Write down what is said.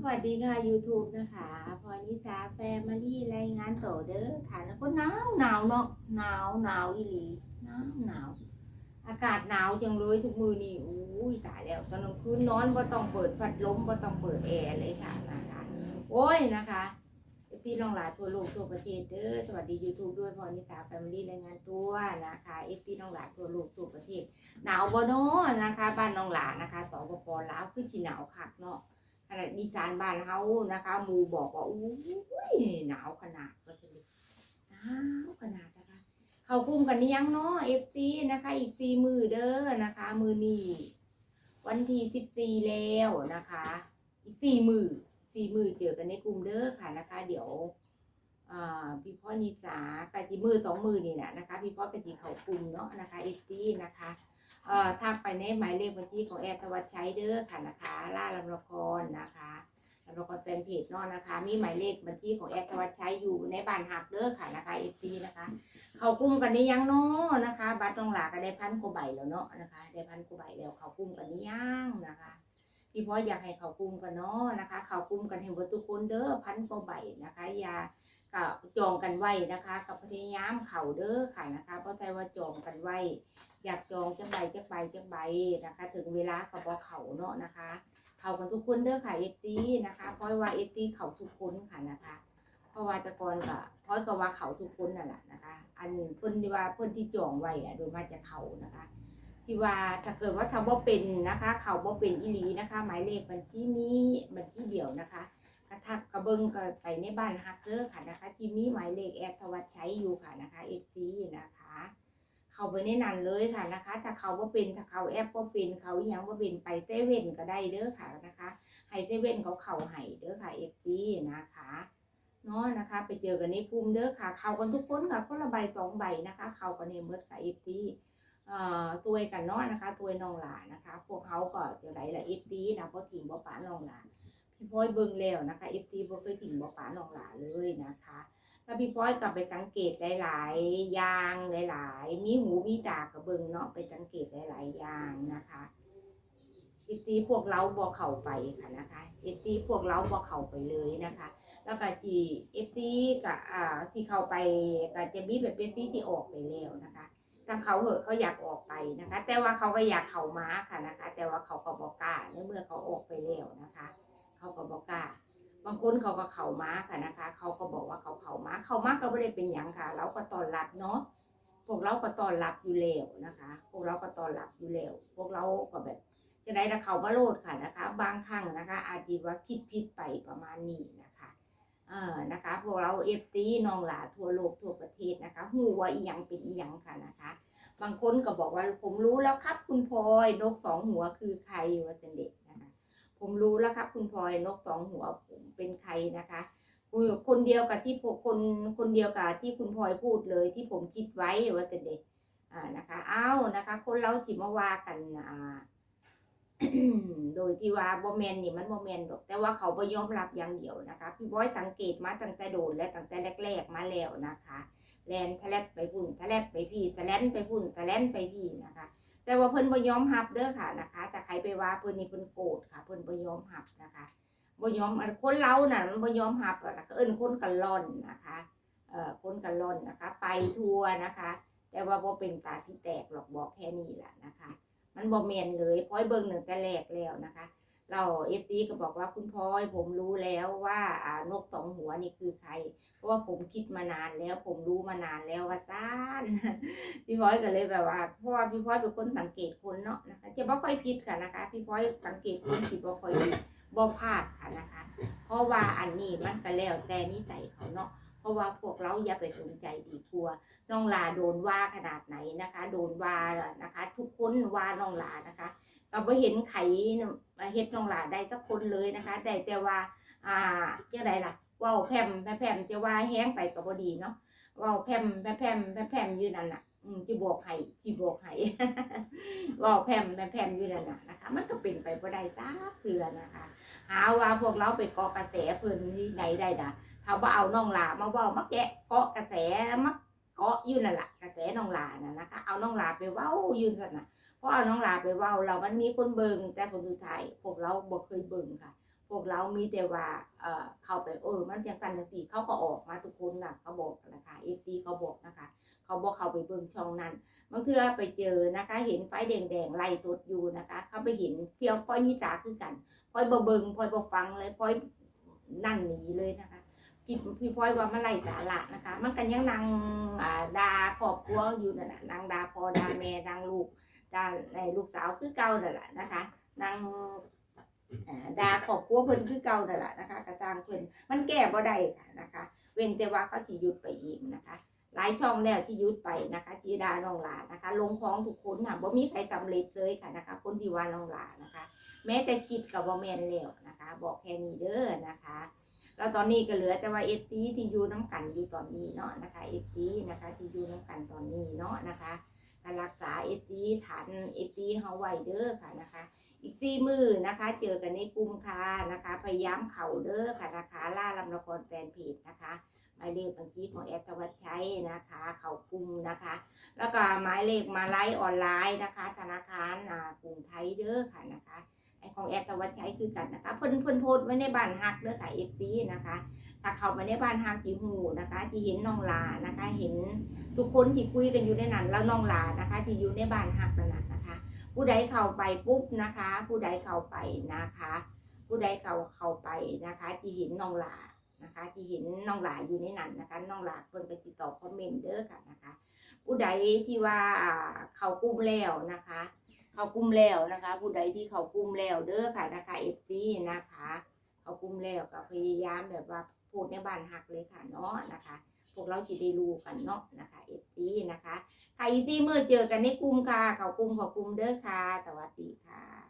สวัสดีค่ะ YouTube นะคะพรนิสาแฟมารี่รายงานต่อเด้อค่ะ แล้วก็หนาวหนาวเนาะหนาวหนาวอีหลีหนาวหนาวอากาศหนาวจังเลยทุกมือนี่อุ้ยตายแล้วสนองคืนนอนบ่ต้องเปิดพัดลมบ่ต้องเปิดแอร์เลยค่ะนะคะโอ้ยนะคะพี่น้องหลายทั่วโลกทั่วประเทศเด้อสวัสดี YouTube ด้วยพรนิสาแฟมิลี่รายงานตัวนะคะเอฟพี่น้องหลายทั่วโลกทั่วประเทศ หนาวบ่เนาะนะคะ บ้านน้องหลานะคะสปปลาวคือสิหนาวคักเนาะ ขนาดดีการบ้านเฮานะคะหมูบอกว่าอู้ยหนาวขนาดก็จะเลยหนาวขนาดนะคะเขากุ้มกันนี่ยังเนาะเอฟซีนะคะ อีกสี่มือเด้อนะคะ มือนี่วันที่สิบสี่แล้วนะคะ อีกสี่มือสี่มือเจอกันในกลุ่มเด้อค่ะนะคะ เดี๋ยวพี่พ่อนิสากะจีมือสองมือนี่แหละนะคะ พี่พ่อกะจีเขากลุ่มเนาะนะคะเอฟซีนะคะ เอ่อทักไปในหมายเลขบัญชีของแอร์ตวัชชัยเด้อค่ะนะคะ ล่าลำละครนะคะลำละครแฟนเพจเนอกนะคะ มีหมายเลขบัญชีของแอร์ตวัชชัยอยู่ในบ้านหักเด้อค่ะนะคะเอฟซีนะคะ เขากุ้มกันนี่ยังเนาะนะคะ บัตรน้องหลาก็ได้พันกว่าใบแล้วเนาะนะคะ ได้พันกว่าใบแล้วเขากุ้มกันนี่ยังนะคะพี่พ่ออยากให้เขากุ้มกันเนาะนะคะ เขากุ้มกันให้หมดทุกคนเด้อพันกว่าใบนะคะ อย่า กับจองกันไว้นะคะกับพยายามเข่าเด้อค่ะนะคะเพราะใจว่าจองกันไว้อยากจองจังใบจังใบจังใบนะคะ ถึงเวลาก็บอกเข่าเนาะนะคะเข่ากันทุกคนเด้อค่ะเอซีนะคะเพราะว่าเอซีเข่าทุกคนค่ะนะคะเพราะว่าตะกอนก็เพราะก็ว่าเข่าทุกคนนั่นแหละนะคะ อันเพิ่นที่ว่าเพิ่นที่จองไว้อะโดยมาจากเข่านะคะที่ว่าถ้าเกิดว่าทำบ่เป็นนะคะ เขาบ่เป็นอีหลีนะคะ หมายเลขบัญชีมีบัญชีเดียวนะคะ กระทักกระเบิงก็ไปในบ้านฮักเกอร์ค่ะนะคะ ที่มีหมายเลขแอดทวัชชัยอยู่ค่ะนะคะเอฟซีนะคะ เขาไปในนั้นเลยค่ะนะคะ ถ้าเขาว่าเป็นถ้าเขาแอปว่าเป็นเขายังว่าเป็นไปเซเว่นก็ได้เด้อค่ะนะคะให้เซเว่นเขาเข่าให้เด้อค่ะเอฟซีนะคะเนาะนะคะ ไปเจอกันในกลุ่มเด้อค่ะ เขากันทุกคนค่ะคนละใบสองใบนะคะ เขากันในเมื่อค่ะเอฟซีเอ่อตัวยกันเนาะนะคะตัวยน้องหลานนะคะ พวกเขาก็จะได้ละเอฟซีนะเพราะถิ่งบ่ป๋าน้องหลาน พี่พ้อยเบิ่งแล้วนะคะเอฟซีบ่เคยถิ่งบ่ป๋าน้องหลาเลยนะคะถ้าพี่พ้อยกลับไปสังเกตหลายๆอย่างหลายๆ มีหูมีตากระเบิงเนาะไปสังเกตหลายๆอย่างนะคะเอฟซีพวกเราบอเข้าไปค่ะนะคะเอฟซีพวกเราบอเข้าไปเลยนะคะ แล้วก็ที่เอฟซีกับอ่าที่เข้าไปก็จะมีแบบเอฟซีที่ออกไปแล้วนะคะทาเขาเหอะเขาอยากออกไปนะคะ แต่ว่าเขาก็อยากเข้ามาค่ะนะคะ แต่ว่าเขาก็บอกกล้าในเมื่อเขาออกไปแล้วนะคะ เขาก็บอกกล้าบางคนเขาก็เข้ามาค่ะนะคะ เขาก็บอกว่าเขาเข้ามาเข้ามาก็ไม่ได้เป็นอย่างค่ะ เราก็ตอนรับเนาะพวกเราก็ตอนรับอยู่แล้วนะคะ พวกเราก็ตอนรับอยู่แล้วพวกเราก็แบบจะได้ละเขามาโลดค่ะนะคะ บางครั้งนะคะ อาจจะว่าคิดผิดไปประมาณนี้นะคะเออนะคะ พวกเราเอฟตีน้องหลาทั่วโลกทั่วประเทศนะคะหูว่าอีหยังเป็นอีหยังค่ะนะคะ บางคนก็บอกว่าผมรู้แล้วครับคุณพลอยนกสองหัวคือใครว่าจันเด็ก ผมรู้แล้วครับคุณพลอยนกสองหัวผมเป็นใครนะคะคุยกับคนเดียวกับที่คนคนเดียวกับที่คุณพลอยพูดเลยที่ผมคิดไว้ว่าแต่เด็กอ่านะคะอ้าวนะคะ คนเราจิมาว่ากันอ่าโดยที่ว่าบอแมนนี่มันบอแมนดอกแต่ว่าเขาบ่ยอมรับอย่างเดียวนะคะพี่บอยสังเกตมาตั้งแต่โดนและตั้งแต่แรก ๆ มาแล้วนะคะแลนทะเลไปพุ่นทะเลไปพี่ทะเลนไปพุ่นทะเลนไปพี่นะคะ แต่ว่าเพิ่นบ่ยอมหับเด้อค่ะนะคะแต่ใครไปว่าเพิ่นนี่เพิ่นโกรธค่ะเพิ่นบ่ยอมหับนะคะบ่ยอมอันคนเราน่ะมันบ่ยอมหับอะก็เอิ้นคนกันล่อนนะคะเอ่อคนกันล่อนนะคะ ไปทัวร์นะคะ แต่ว่าบ่เป็นตาที่แตกหรอกบอกแค่นี้แหละนะคะ มันบ่แม่นเลยพ้อยเบิ่งหนึ่งแต่แรกแล้วนะคะ เราเอฟซีก็บอกว่าคุณพลอยผมรู้แล้วว่าอ่านกสองหัวนี่คือใคร เพราะว่าผมคิดมานานแล้ว ผมรู้มานานแล้วว่าซ่านพี่พลอยก็เลยแบบว่าเพราะว่าพี่พลอยเป็นคนสังเกตคนเนาะนะคะจะบ่ค่อยผิดค่ะนะคะ พี่พลอยสังเกตคนที่บ่ค่อยผิดบ่พลาดค่ะนะคะ เพราะว่าอันนี้มันก็แล้วแต่นิสัยเขาเนาะเพราะว่าพวกเราอย่าไปสนใจดีกลัวน้องลาโดนว่าขนาดไหนนะคะ โดนว่านะคะ ทุกคนว่าน้องลานะคะ ก็บ่เห็นไข่เฮ็ดน้องหลาได้สักคนเลยนะคะได้แต่ว่า อ่าจะไดล่ะว้าแพร่มแพร่มแพมจะว่าแห้งไปก็บ่ดีเนาะว้าแพร่มแพร่มแพร่มแพมแพมอยู่นั่นน่ะอืมสิบอกให้สิบอกให้ว้าแพร่มแพร่มแพมอยู่นั่นน่ะนะคะ มันก็เป็นไปบ่ได้ซักเทื่อนะคะ หาว่าพวกเราไปเกาะกระแสเพิ่นที่ไหนได้ด่ะถ้าบ่เอาน้องหลามาว้ามาแกะเกาะกระแสมาเกาะอยู่นั่นล่ะกระแสน้องลาน่ะนะคะเอาน้องลาไปเว้ายู่ซั่นน่ะเพราะเอาน้องลาไปเว้าเรามันมีคนเบิ่งแต่ผลสุดท้ายพวกเราบ่เคยเบิ่งค่ะ พวกเรามีแต่ว่าเอ่อเข้าไปเออมันจังสันจังสีเขาก็ออกมาทุกคนน่ะเขาบอกนะคะเอฟซีเขาบอกนะคะ เขาบอกเขาไปเบิ่งช่องนั้นบางเทือไปเจอนะคะ เห็นไฟแดงๆไล่ตดอยู่นะคะ เขาไปเห็นเพียงพลอยนิตาคือกันพลอยบ่เบิ่งพลอยบ่ฟังเลยพลอยนั่นหนีเลยนะคะ พี่พี่พลอยว่ามันไล่สาระนะคะ มันกันยังนางอ่าดาครอบครัวอยู่นั่นน่ะนางดาพ่อดาแม่นางลูกดาไอ้ลูกสาวคือเก่านั่นแหละนะคะนางอ่าดาขอบครัวเพิ่นคือเก่านั่นแหละนะคะ กระตังเพิ่นมันแก้บ่ได้ค่ะนะคะ เว้นแต่ว่าเขาสิหยุดไปเองนะคะ หลายช่องแล้วที่ยุดไปนะคะที่ดาน้องหลานะคะ ลงของทุกคนค่ะบ่มีใครสำเร็จเลยค่ะนะคะ คนที่ว่าน้องหลานะคะ แม้แต่คิดกับบ่แม่นแล้วนะคะ บอกแค่นี้เด้อนะคะ แล้วตอนนี้ก็เหลือแต่ว่าเอฟซีที่อยู่น้ำกันอยู่ตอนนี้เนาะนะคะเอฟซีนะคะที่อยู่น้ำกันตอนนี้เนาะนะคะการรักษาเอฟซีฐานเอฟซีเฮาไวเด้อค่ะนะคะ อีกสี่มือนะคะ เจอกันในกลุ่มค่ะนะคะ พยายามเข่าเด้อค่ะนะคะล่าลำละครแฟนเพจนะคะหมายเลขบัญชีของแอดธวัชชัยนะคะ เข่ากลุ่มนะคะ แล้วก็หมายเลขมาไลฟ์ออนไลน์นะคะ ธนาคารอากรุงไทยเด้อค่ะนะคะ ไอของแอดธวัชชัยคือกันนะคะ เพิ่นเพิ่นโพสไว้ในบ้านฮักเด้อค่ะเอฟซีนะคะ ถ้าเข้ามาในบ้านฮักจีหูนะคะที่เห็นน้องลานะคะ เห็นทุกคนที่คุยกันอยู่ในนั้นแล้วน้องลานะคะ ที่อยู่ในบ้านฮักนั่นนะนะคะ ผู้ใดเข้าไปปุ๊บนะคะ ผู้ใดเข้าไปนะคะ ผู้ใดเข้าเข้าไปนะคะที่เห็นน้องหลานะคะที่เห็นน้องหลาอยู่ในนั้นนะคะน้องหลาเพิ่นไปติดต่อคอมเมนต์เด้อค่ะนะคะ ผู้ใดที่ว่าเข้ากลุ่มแล้วนะคะ เขากุ้มแล้วนะคะ ผู้ใดที่เขากุ้มแล้วเด้อค่ะนะคะเอฟซีนะคะ เขากุ้มแล้วก็พยายามแบบว่าพูดในบ้านหักเลยค่ะเนาะนะคะ พวกเราจะได้รู้กันเนาะนะคะเอฟซีนะคะใครที่เมื่อเจอกันในกลุ่มค่ะเขากลุ่มขากลุ่มเด้อค่ะ สวัสดีค่ะ